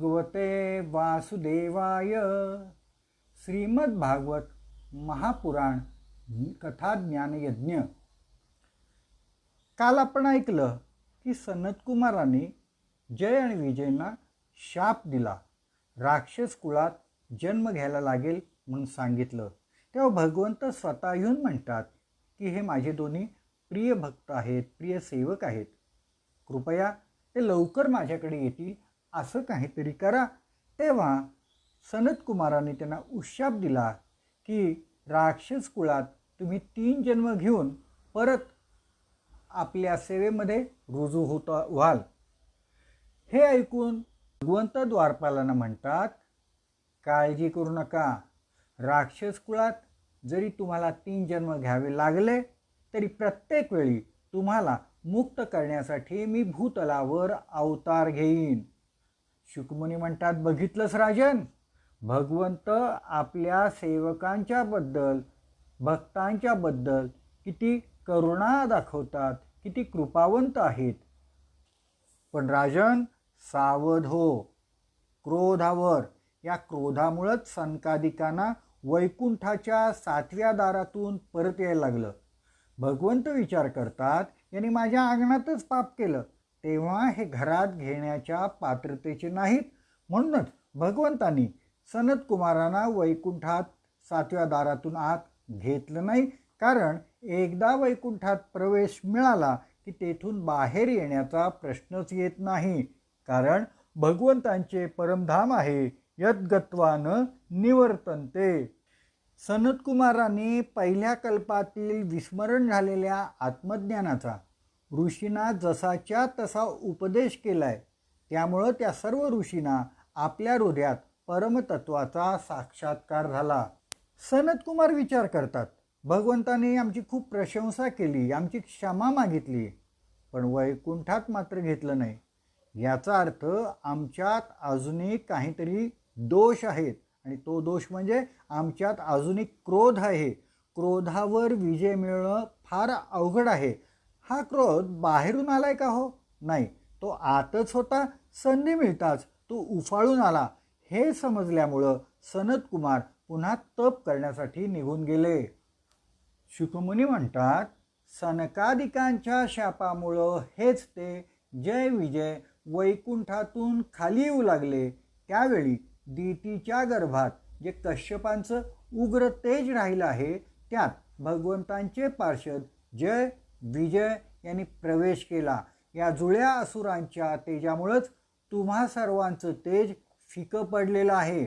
भगवते वासुदेवाय. श्रीमद्भागवत महापुराण कथा ज्ञानयज्ञ काल आपण ऐकलं की सनतकुमाराने जय आणि विजयना शाप दिला. राक्षस कुळात जन्म घ्यायला लागेल म्हणून सांगितलं. तेव्हा भगवंत स्वतः येऊन म्हणतात की हे माझे दोन्ही प्रिय भक्त आहेत प्रिय सेवक आहेत. कृपया ते लवकर माझ्याकडे येतील असं काहीतरी करा. तेव्हा सनत कुमाराने त्यांना उशाप दिला की राक्षस कुळात तुम्ही तीन जन्म घेऊन परत आपल्या सेवेमध्ये रुजू होत व्हाल. हे ऐकून भगवंत द्वारपालांना म्हणतात काळजी करू नका. राक्षस कुळात जरी तुम्हाला तीन जन्म घ्यावे लागले तरी प्रत्येक वेळी तुम्हाला मुक्त करण्यासाठी मी भूतलावर अवतार घेईन. शुकमुनी म्हणतात बघितलंच राजन? भगवंत आपल्या सेवकांच्याबद्दल भक्तांच्याबद्दल किती करुणा दाखवतात किती कृपावंत आहेत. पण राजन सावध हो. क्रोधावर. या क्रोधामुळंच सनकादिकांना वैकुंठाच्या सातव्या दारातून परत यायला लागलं. भगवंत विचार करतात यांनी माझ्या अंगणातच पाप केलं. तेव्हा हे घरात घेण्याच्या पात्रतेचे नाहीत. म्हणूनच भगवंतांनी सनत कुमारांना वैकुंठात सातव्या दारातून आत घेतलं नाही. कारण एकदा वैकुंठात प्रवेश मिळाला की तेथून बाहेर येण्याचा प्रश्नच येत नाही. कारण भगवंतांचे परमधाम आहे यद्गत्वान निवर्तनते. सनतकुमारांनी पहिल्या कल्पातील विस्मरण झालेल्या आत्मज्ञानाचा ऋषींना जसाच्या तसा उपदेश केलाय. त्यामुळं त्या सर्व ऋषींना आपल्या हृदयात परमतत्वाचा साक्षात्कार झाला. सनतकुमार विचार करतात भगवंताने आमची खूप प्रशंसा केली आमची क्षमा मागितली पण वैकुंठात मात्र घेतलं नाही. याचा अर्थ आमच्यात अजूनही काहीतरी दोष आहेत आणि तो दोष म्हणजे आमच्यात अजूनही क्रोध आहे. क्रोधावर विजय मिळणं फार अवघड आहे. हा क्रोध बाहेरून आलाय का हो? नाही. तो आतच होता संधी मिळताच. तो उफाळून आला. हे समजल्यामुळं सनत कुमार पुन्हा तप करण्यासाठी निघून गेले. शुकमुनी म्हणतात सनकादिकांच्या शापामुळं हेच ते जय विजय वैकुंठातून खाली येऊ लागले. त्यावेळी दितीच्या गर्भात जे कश्यपांचं उग्र तेज राहिलं आहे त्यात भगवंतांचे पार्षद जय विजय यांनी प्रवेश केला. या जुळ्या असुरांच्या तेजामुळंच तुम्हा सर्वांचं तेज फिकं पडलेलं आहे.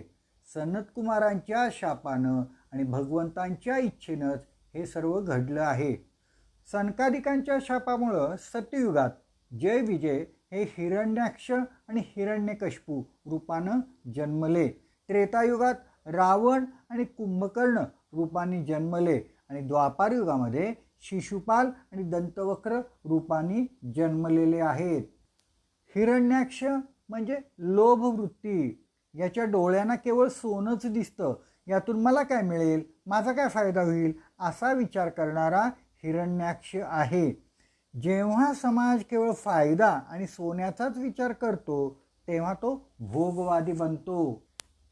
सनतकुमारांच्या शापानं आणि भगवंतांच्या इच्छेनंच हे सर्व घडलं आहे. सनकादिकांच्या शापामुळं सत्ययुगात जय विजय हे हिरण्याक्ष आणि हिरण्यकशपू रूपानं जन्मले. त्रेतायुगात रावण आणि कुंभकर्ण रूपाने जन्मले आणि द्वापारयुगामध्ये शिशुपाल आणि दंतवक्र रूपाने जन्मलेले आहेत. हिरण्याक्ष म्हणजे लोभवृत्ती. याच्या डोळ्यांना केवळ सोनंच दिसतं. यातून मला काय मिळेल? माझा काय फायदा होईल? असा विचार करणारा हिरण्याक्ष आहे. जेव्हा समाज केवळ फायदा आणि सोन्याचाच विचार करतो तेव्हा तो भोगवादी बनतो.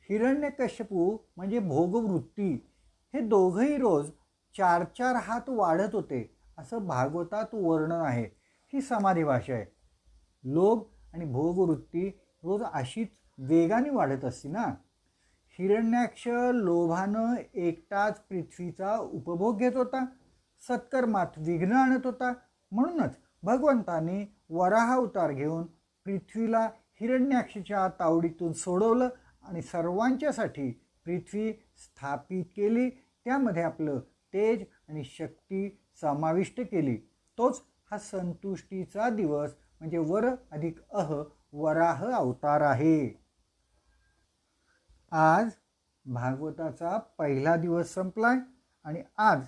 हिरण्यकश्यपू म्हणजे भोगवृत्ती. हे दोघंही रोज चार चार हात वाढत होते. असं भागवतात वर्णन आहे. ही समाधी भाषा आहे. लोभ आणि भोगवृत्ती रोज अशीच वेगाने वाढत असते ना? हिरण्याक्ष लोभानं एकटाच पृथ्वीचा उपभोग घेत होता. सत्कर्मात विघ्न आणत होता. म्हणूनच भगवंताने वराहा अवतार घेऊन पृथ्वीला हिरण्याक्षच्या तावडीतून सोडवलं आणि सर्वांच्यासाठी पृथ्वी स्थापित केली. त्यामध्ये आपलं तेज आणि शक्ती समाविष्ट केली. तोच हा संतुष्टीचा दिवस म्हणजे वर अधिक अह वराह अवतार आहे. आज भागवताचा पहिला दिवस संपलाय आणि आज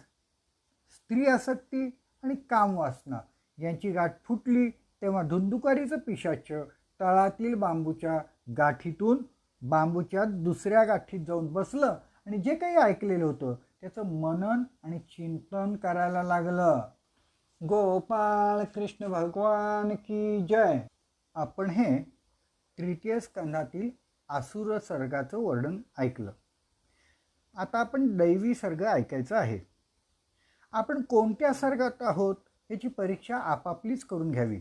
स्त्री आसक्ती आणि कामवासना यांची गाठ फुटली तेव्हा धुंदुकारीचं पिशाच तळातील बांबूच्या गाठीतून बांबूच्या दुसऱ्या गाठीत जाऊन बसलं आणि जे काही ऐकलेलं होतं त्याचं मनन आणि चिंतन करायला लागलं. गोपाळ कृष्ण भगवान की जय? आपण हे तृतीय स्कंधातील आसुर सर्गाचं वर्णन ऐकलं. आता आपण दैवी सर्ग ऐकायचं आहे. आपण कोणत्या सर्गात आहोत याची परीक्षा आपापलीच करून घ्यावी.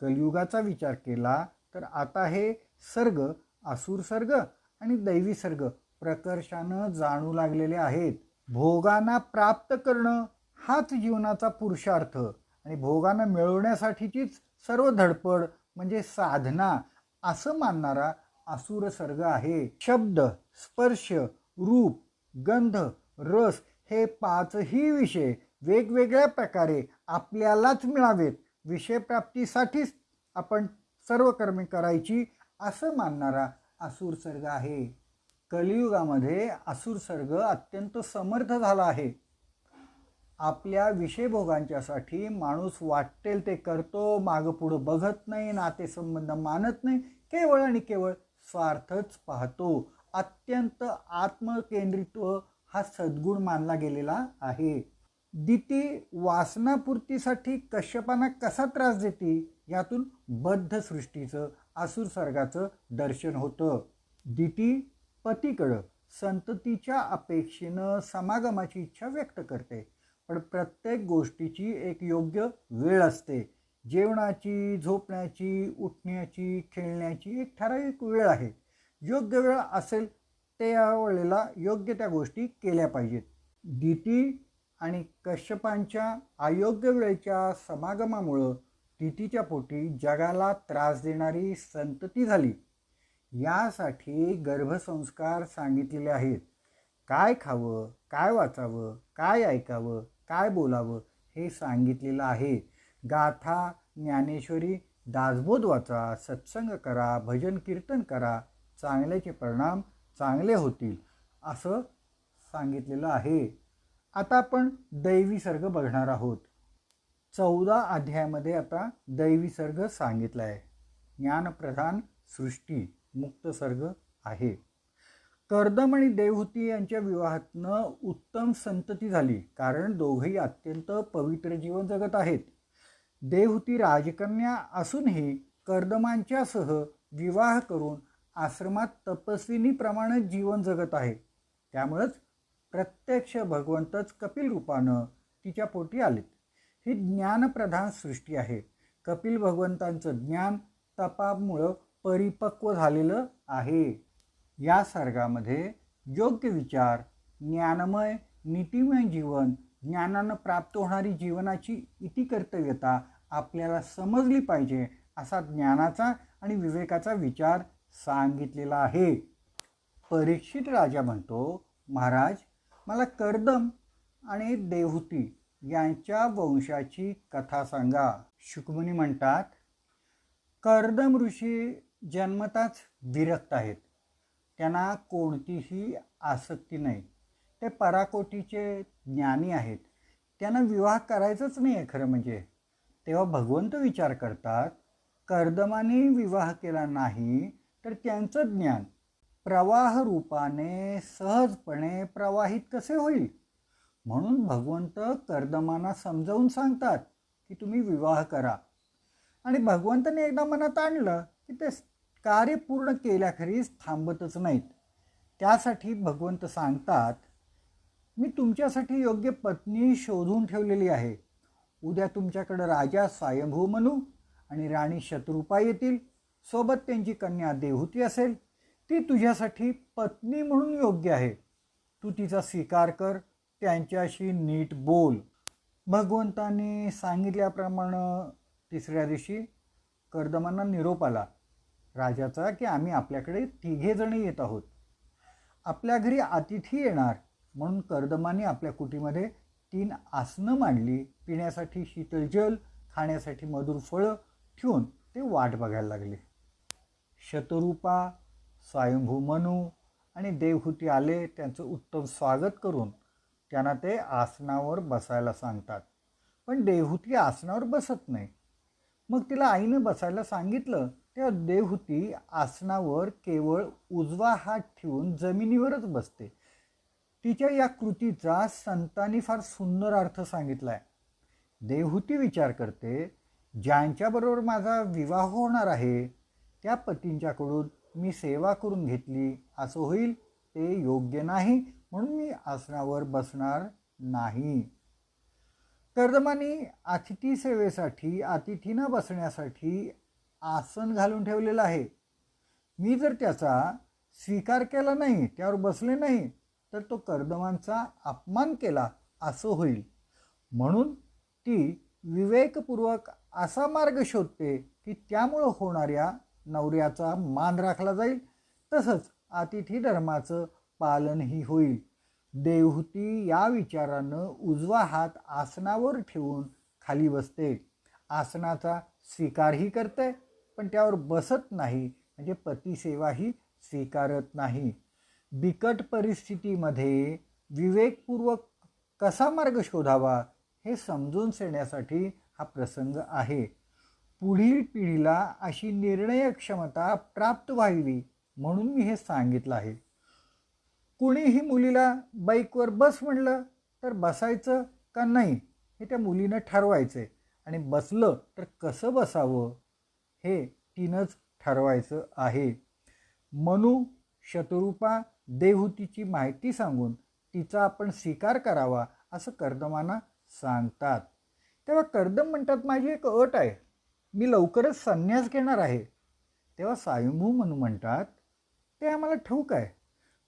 कलयुगाचा विचार केला तर आता हे सर्ग आसूर सर्ग आणि दैवी सर्ग प्रकर्षानं जाणू लागलेले आहेत. भोगांना प्राप्त करणं हाच जीवनाचा पुरुषार्थ. आणि भोगांना मिळवण्यासाठीचीच सर्व धडपड म्हणजे साधना असं मानणारा असुरसर्ग सर्ग आहे. शब्द स्पर्श रूप गंध रस हे पाचही विषय वेगवेगळ्या प्रकारे आपल्यालाच मिळावेत. विषयप्राप्तीसाठीच आपण सर्व कर्मे करायची असं मानणारा असुरसर्ग सर्ग आहे. कलियुगामध्ये आसूर सर्ग अत्यंत समर्थ झाला आहे. आपल्या विषयभोगांच्यासाठी माणूस वाटेल ते करतो मागं पुढं बघत नाही नातेसंबंध मानत नाही केवळ आणि केवळ स्वार्थच पाहतो. अत्यंत आत्मकेंद्रित्व हा सद्गुण मानला गेलेला आहे. दिती वासनापूर्तीसाठी कश्यपांना कसा त्रास देते? यातून बद्ध सृष्टीचं आसुरसर्गाचं दर्शन होतं. दिती पतीकडं संततीच्या अपेक्षेनं समागमाची इच्छा व्यक्त करते. पण प्रत्येक गोष्टीची एक योग्य वेळ असते. जेवणाची झोपण्याची उठण्याची खेळण्याची एक ठराविक वेळ आहे. योग्य वेळ असेल त्या वेळेला योग्य त्या गोष्टी केल्या पाहिजेत. दिती आणि कश्यपांच्या अयोग्य वेळेच्या समागमामुळं दितीच्या पोटी जगाला त्रास देणारी संतती झाली. यासाठी गर्भसंस्कार सांगितलेले आहेत. काय खावं काय वाचावं काय ऐकावं काय बोलावं हे सांगितलेलं आहे. गाथा ज्ञानेश्वरी दासबोध वाचा सत्संग करा भजन कीर्तन करा चांगल्याचे परिणाम चांगले होतील असं सांगितलेलं आहे. आता आपण दैवी सर्ग बघणार आहोत. चौदा अध्यायामध्ये आता दैवी सर्ग सांगितला आहे ज्ञानप्रधान सृष्टी. मुक्त सर्ग आहे. कर्दम आणि देवहूती यांच्या विवाहातनं उत्तम संतती झाली कारण दोघंही अत्यंत पवित्र जीवन जगत आहेत. देवहूती राजकन्या असूनही कर्दमांच्यासह विवाह करून आश्रमात तपस्विनीप्रमाणे जीवन जगत आहे. त्यामुळंच प्रत्यक्ष भगवंतच कपिल रूपानं तिच्या पोटी आलेत. ही ज्ञानप्रधान सृष्टी आहे. कपिल भगवंतांचं ज्ञान तपामुळं परिपक्व झालेलं आहे. या सर्गामध्ये योग्य विचार ज्ञानमय नीतिमय जीवन ज्ञानानं प्राप्त होणारी जीवनाची इति कर्तव्यता आपल्याला समजली पाहिजे असा ज्ञानाचा आणि विवेकाचा विचार सांगितलेला आहे. परीक्षित राजा म्हणतो महाराज मला कर्दम आणि देवहूती यांच्या वंशाची कथा सांगा. शुकमुनी म्हणतात कर्दम ऋषी जन्मताच विरक्त आहेत. त्यांना कोणतीही आसक्ती नाही. ते पराकोटीचे ज्ञानी आहेत. त्यांना विवाह करायचंच नाही आहे खरं म्हणजे. तेव्हा भगवंत विचार करतात कर्दमाने विवाह केला नाही तर त्यांचं ज्ञान प्रवाह रूपाने सहजपणे प्रवाहित कसे होईल? म्हणून भगवंत कर्दमांना समजावून सांगतात की तुम्ही विवाह करा. आणि भगवंताने एकदा मनात आणलं की ते कार्य पूर्ण केल्याखेरीज थांबतच नाहीत. त्यासाठी भगवंत सांगतात मी तुमच्यासाठी योग्य पत्नी शोधून ठेवलेली आहे. उद्या तुमच्याकडं राजा स्वयंभू मनू आणि राणी शत्रुपा येतील. सोबत त्यांची कन्या देवहूती असेल. ती तुझ्यासाठी पत्नी म्हणून योग्य आहे. तू तिचा स्वीकार कर त्यांच्याशी नीट बोल. भगवंतांनी सांगितल्याप्रमाणे तिसऱ्या दिवशी कर्दमांना निरोप आला. राजाचा की आम्ही आपल्याकडे तिघेजणी येत आहोत. आपल्या घरी अतिथी येणार म्हणून कर्दमाने आपल्या कुटीमध्ये तीन आसनं मांडली. पिण्यासाठी शीतल जल खाण्यासाठी मधुर फळं ठेवून ते वाट बघायला लागले. शतरूपा स्वयंभू मनू आणि देवहूती आले त्यांचं उत्तम स्वागत करून त्यांना ते आसनावर बसायला सांगतात. पण देवहूती आसनावर बसत नाही. मग तिला आईनं बसायला सांगितलं तेव्हा देवहूती आसनावर केवळ उजवा हात ठेवून जमिनीवरच बसते. तिच्या या कृतीचा संतांनी फार सुंदर अर्थ सांगितला आहे देवहूती विचार करते ज्यांच्याबरोबर माझा विवाह होणार आहे त्या पतींच्याकडून मी सेवा करून घेतली असं होईल ते योग्य नाही म्हणून मी आसनावर बसणार नाही. कर्दमानी अतिथी सेवेसाठी अतिथीनं बसण्यासाठी आसन घालून ठेवलेलं आहे. मी जर त्याचा स्वीकार केला नाही त्यावर बसले नाही तर तो कर्दमांचा अपमान केला असं होईल. म्हणून ती विवेकपूर्वक असा मार्ग शोधते की त्यामुळं होणाऱ्या नवऱ्याचा मान राखला जाईल तसंच अतिथी धर्माचं पालनही होईल. देवहूती या विचारानं उजवा हात आसनावर ठेवून खाली बसते. आसनाचा स्वीकारही करते पण त्यावर बसत नाही म्हणजे पतिसेवाही स्वीकारत नाही. बिकट परिस्थितीमध्ये विवेकपूर्वक कसा मार्ग शोधावा हे समजून सेण्यासाठी हा प्रसंग आहे. पुढील पिढीला अशी निर्णय क्षमता प्राप्त व्हावी म्हणून मी हे सांगितलं आहे. कुणीही मुलीला बाईकवर बस म्हणलं तर बसायचं का नाही हे त्या मुलीनं ठरवायचं आहे आणि बसलं तर कसं बसावं? हे तिनंच ठरवायचं आहे. मनू शत्रुपा देवहूतीची माहिती सांगून तिचा आपण स्वीकार करावा असं कर्दमांना सांगतात. तेव्हा कर्दम म्हणतात माझी एक अट आहे. मी लवकरच संन्यास घेणार आहे. तेव्हा सायंभू म्हणू म्हणतात ते आम्हाला ठाऊक आहे.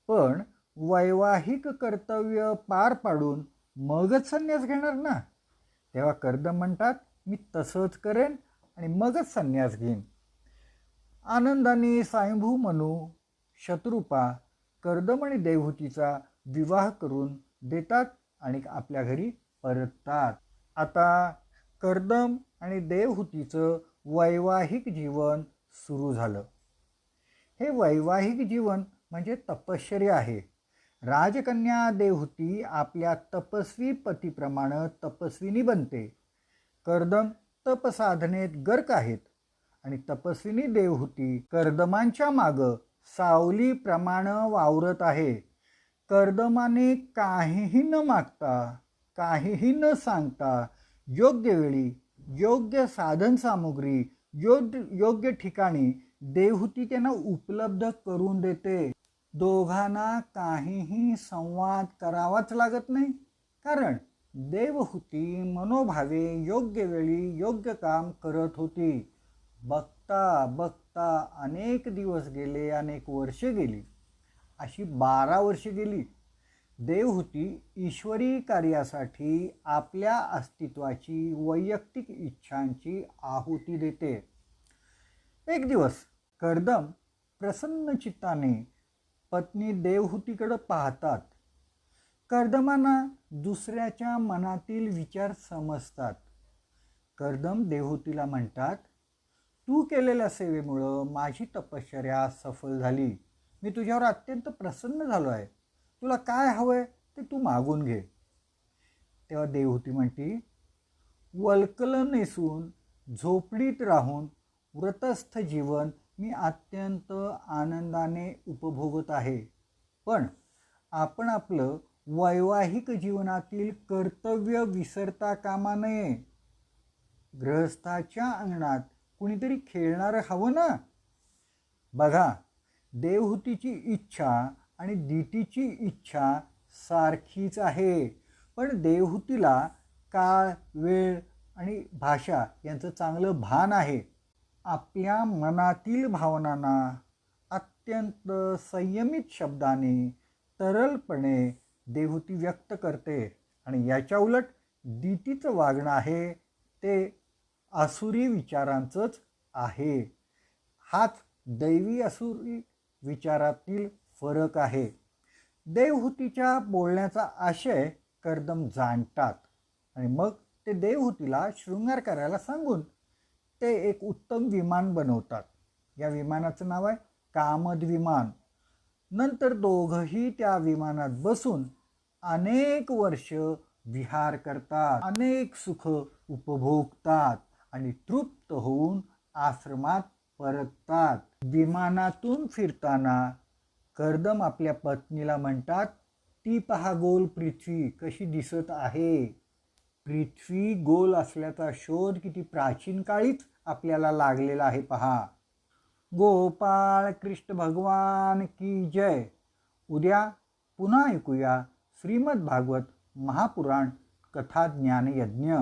पण वैवाहिक कर्तव्य पार पाडून मगच संन्यास घेणार ना? तेव्हा कर्दम म्हणतात मी तसंच करेन आणि मगच संन्यास घेईन. आनंदाने सायंभू मनू शत्रुपा कर्दम आणि देवहूतीचा विवाह करून देतात आणि आपल्या घरी परततात. आता कर्दम आणि देवहूतीचं वैवाहिक जीवन सुरू झालं. हे वैवाहिक जीवन म्हणजे तपश्चर्या आहे. राजकन्या देवहूती आपल्या तपस्वी पतीप्रमाणे तपस्विनी बनते. कर्दम तपसाधनेत गर्क आहेत. आणि तपस्विनी देवहूती कर्दमांच्या मागं सावलीप्रमाणे वावरत आहे. कर्दमाने काहीही न मागता काहीही न सांगता योग्य वेळी योग्य साधन सामुग्री योग्य योग्य ठिकाणी देवहूती त्यांना उपलब्ध करून देते. दोघांना काहीही संवाद करावाच लागत नाही. कारण देवहूती मनोभावे योग्य वेळी योग्य काम करत होती. बघता बघता अनेक दिवस गेले अनेक वर्ष गेली. अशी बारा वर्ष गेली. देवहूती ईश्वरी कार्यासाठी आपल्या अस्तित्वाची वैयक्तिक इच्छांची आहुती देते. एक दिवस कर्दम प्रसन्न चित्ताने पत्नी देवहूतीकडं पाहतात. कर्दमांना दुसऱ्याच्या मनातील विचार समजतात. कर्दम देहूतीला म्हणतात तू केलेल्या सेवेमुळं माझी तपश्चर्या सफल झाली. मी तुझ्यावर अत्यंत प्रसन्न झालो आहे. तुला काय हवं आहे ते तू मागून घे. तेव्हा देवहूती म्हणती वल्कलं नेसून झोपडीत राहून व्रतस्थ जीवन मी अत्यंत आनंदाने उपभोगत आहे. पण आपण आपलं वैवाहिक जीवनातील कर्तव्य विसरता कामा नये. गृहस्थाच्या अंगणात कुणीतरी खेळणारं हवं ना? बघा देवहूतीची इच्छा आणि दितीची इच्छा सारखीच आहे. पण देवहूतीला काळ वेळ आणि भाषा यांचं चांगलं भान आहे. आपल्या मनातील भावनांना अत्यंत संयमित शब्दाने तरलपणे देवहूती व्यक्त करते. आणि याच्या उलट दितीचं वागणं आहे ते आसुरी विचारांचंच आहे. हाच दैवी असुरी विचारातील फरक आहे. देवहूतीच्या बोलण्याचा आशय कर्दम जाणतात. आणि मग ते देवहूतीला शृंगार करायला सांगून ते एक उत्तम विमान बनवतात. या विमानाचं नाव आहे कामद विमान. नंतर दोघंही त्या विमानात बसून अनेक वर्ष विहार करतात अनेक सुख उपभोगतात आणि तृप्त होऊन आश्रमात परततात. विमानातून फिरताना कर्दम आपल्या पत्नीला म्हणतात ती पहा गोल पृथ्वी कशी दिसत आहे. पृथ्वी गोल असल्याचा शोध किती प्राचीन काळीच आपल्याला लागलेला आहे पहा. गोपाळ कृष्ण भगवान की जय. उद्या पुन्हा ऐकूया श्रीमद भागवत महापुराण कथा ज्ञानयज्ञ